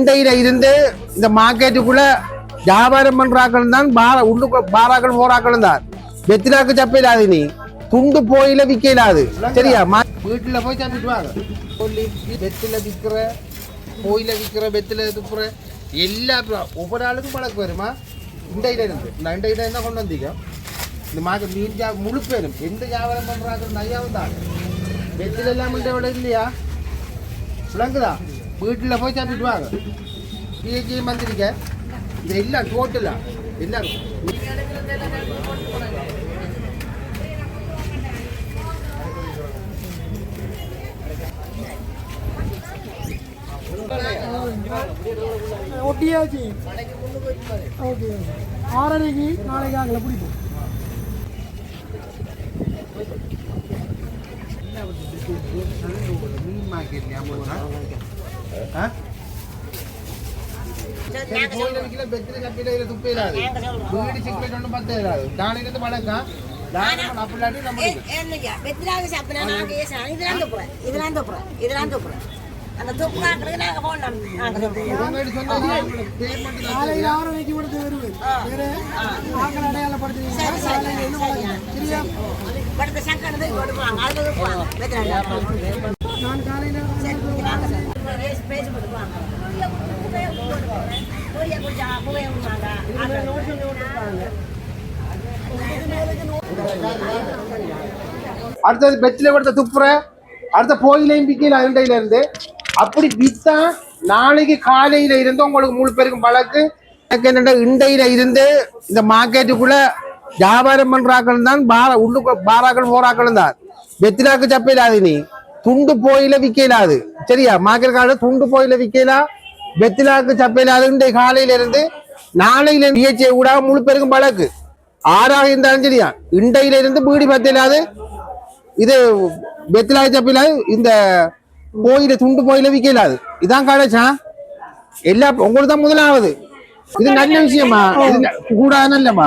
சந்தையில இருந்து இந்த மார்க்கெட்டுக்குள்ள வியாபாரம் பண்றாக்கள் தான் பார உள்ளுக்கு பாராக்கள் போராக்கள் தான். வெத்திலாக்கு சப்பையிலாது நீ. துண்டு போயில விக்கலாது சரியா? வீட்டுல போய் சாப்பிட்டு வாங்க. சொல்லி வெத்தில விக்கிற போயில விக்கிற வெத்தில துப்புற எல்லா ஒவ்வொரு ஆளுக்கும் பழக்கம் வருமா இந்த இடம் இருந்து. இந்த இந்த இடம் என்ன கொண்டு வந்தீங்க. இந்த மார்க்கெட் மீன் ஜா முழு பேரும் எந்த வியாபாரம் பண்றாங்க நையாவும் தான். வெத்தில எல்லாம் இல்லையா? விளங்குதா? வீட்டில் போய் சாப்பிட்டு வாங்க பிஹெச்சி வந்திருக்க இது எல்லாம் டோட்டலா எல்லாம் ஒட்டியாச்சு ஓகே ஆறரைக்கு நாளைக்கு ஆகல பிடிக்கும் மீன் மார்க்கெட் ஞாபகம் விக்கிற பெத்தில சப்பில இதுல துப்பே இல்லாது. வீடு சிக்கல் ஒண்ணும் பத்தே துப்புறேன், இதெல்லாம் துப்புறேன். அந்த துப்புறாங்களுக்கு நாங்க போனோம். நாளைக்கு ஆறரைக்கு கொடுத்து வருவேன் வேற? ஆக்கள் அடையாளப்படுத்துவீங்க காலையில் படுத்த. நான் காலையில் அடுத்தது பெத்தில கொடுத்த துப்புற அடுத்த போயிலையும் விக்கல அருண்டையில இருந்து. அப்படி வித்தா நாளைக்கு காலையில இருந்து உங்களுக்கு முழு பேருக்கும் வழக்கு. எனக்கு என்னடா இண்டையில இருந்து இந்த மார்க்கெட்டுக்குள்ள வியாபாரம் பண்றாக்கள் தான் பார உள்ளுக்கு பாராக்கள் போராக்கள் தான். வெத்திலாக்கு சப்பையிலாது நீ. துண்டு போயில விக்கலாது சரியா? மார்க்கெட் கால துண்டு போயில விக்கலா. வெத்திலாக்கு சப்பையிலாது இன்றைய காலையில இருந்து நாளையில பிஹெச்ஏ கூட முழு பேருக்கும் பழக்கு. ஆறாக இருந்தாலும் சரியா இண்டையில இருந்து பீடி பத்திலாது இது பெத்திலாய் சப்பில இந்த கோயில துண்டு கோயில விக்கலாது இதான் கடைச்சா எல்லா உங்களுக்கு தான் முதலாவது. இது நல்ல விஷயமா? கூடாது நல்லமா?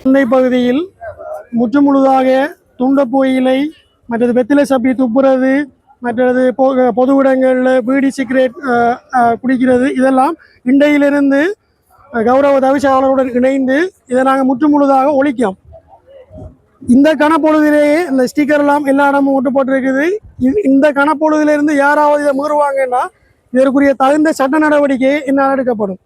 சென்னை பகுதியில் முற்று முழுதாக துண்ட புகையிலை மற்றது வெத்திலை சப்பி துப்புறது மற்றது பொ- பொது இடங்களில் பீடி சிகரெட் குடிக்கிறது இதெல்லாம் இண்டையிலிருந்து கௌரவ தவிசாளருடன் இணைந்து இதை நாங்கள் முற்று முழுதாக ஒழிக்கோம் இந்த கணப்பொழுதிலேயே இந்த ஸ்டிக்கர் எல்லாம் எல்லா இடமும் ஒட்டப்பட்டிருக்குது. இ- இந்த கணப்பொழுதிலிருந்து யாராவது இதை மீறுவாங்கன்னா இதற்குரிய தகுந்த சட்ட நடவடிக்கை என்னால் எடுக்கப்படும்.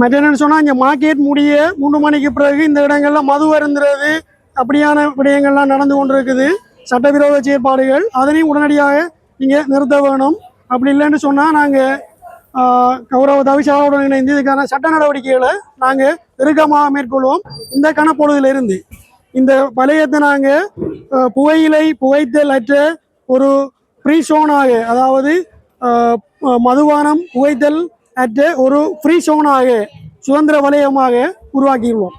மற்ற என்னென்னு சொன்னால் இங்கே மார்க்கெட் முடிய மூணு மணிக்கு பிறகு இந்த இடங்களில் மது வருந்துறது அப்படியான விடயங்கள்லாம் நடந்து கொண்டிருக்குது. சட்டவிரோத செயற்பாடுகள் அதனையும் உடனடியாக நீங்கள் நிறுத்த வேணும். அப்படி இல்லைன்னு சொன்னால் நாங்கள் கௌரவ தவிசாளருடன் இணைந்து இதுக்கான சட்ட நடவடிக்கைகளை நாங்கள் இறுக்கமாக மேற்கொள்வோம். இந்த கணப்பொழுதிலிருந்து இந்த பழையத்தை நாங்கள் புகையிலை புகைத்தல் அற்ற ஒரு ஃப்ரீ ஷோனாக அதாவது மதுபானம் புகைத்தல் அட் ஒரு ஃப்ரீ சோனாக சுதந்திர வலயமாக உருவாக்கியுள்ளோம்.